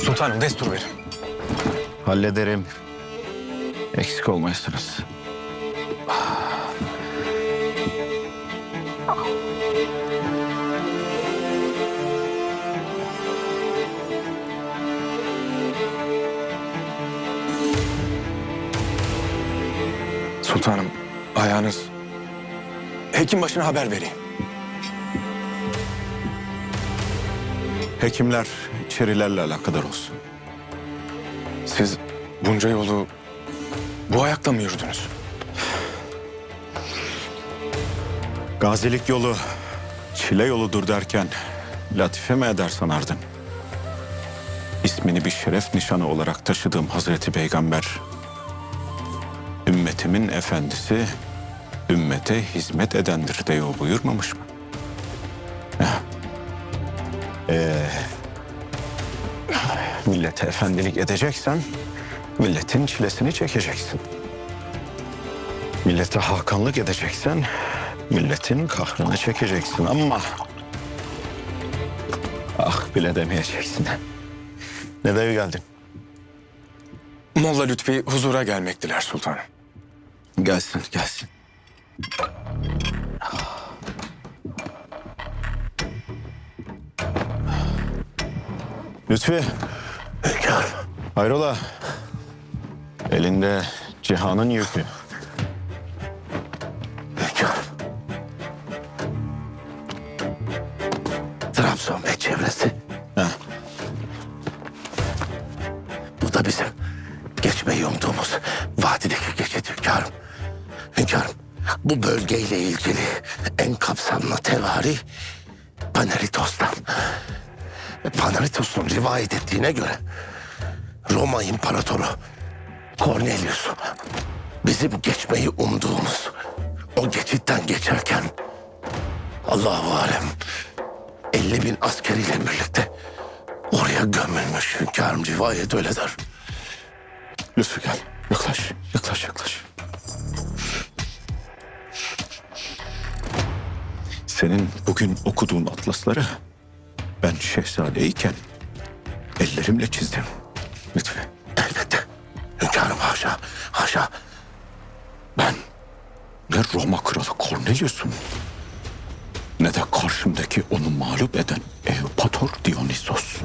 Sultanım destur verin. Hallederim. Eksik olmayasınız. Sultanım ayağınız. Hekim başına haber vereyim. Hekimler içerilerle alakadar olsun. Siz bunca yolu bu ayakla mı yürüdünüz? Gazilik yolu çile yoludur derken latife mi eder sanardın? İsmini bir şeref nişanı olarak taşıdığım Hazreti Peygamber, ümmetimin efendisi, ümmete hizmet edendir diye o buyurmamış mı? Ee, millete efendilik edeceksen, milletin çilesini çekeceksin. Millete hakanlık edeceksen milletin kahrını çekeceksin ama ah bile demeyeceksin. Ne dev geldin? Molla Lütfi huzura gelmektiler sultanım. Gelsin gelsin. Lütfi. Hünkâr. Hayrola? Elinde cihanın yükü. Hünkâr. Trabzon ve çevresi. Heh. Bu da bizim geçmeyi umduğumuz vadideki geçit hünkârım. Hünkârım bu bölgeyle ilgili en kapsamlı tevari Paneritos'tan. Paneritos'un rivayet ettiğine göre Roma İmparatoru Cornelius bizim geçmeyi umduğumuz o geçitten geçerken Allahu alem 50 bin askeriyle birlikte oraya gömülmüş hünkârım rivayet öyle der. Lütfü gel. Senin bugün okuduğun atlasları ben şehzadeyken ellerimle çizdim. Lütfü. Elbette. Hünkârım haşa, haşa. Ben ne Roma kralı Cornelius'um ne de karşımdaki onu mağlup eden Eupator Dionysos.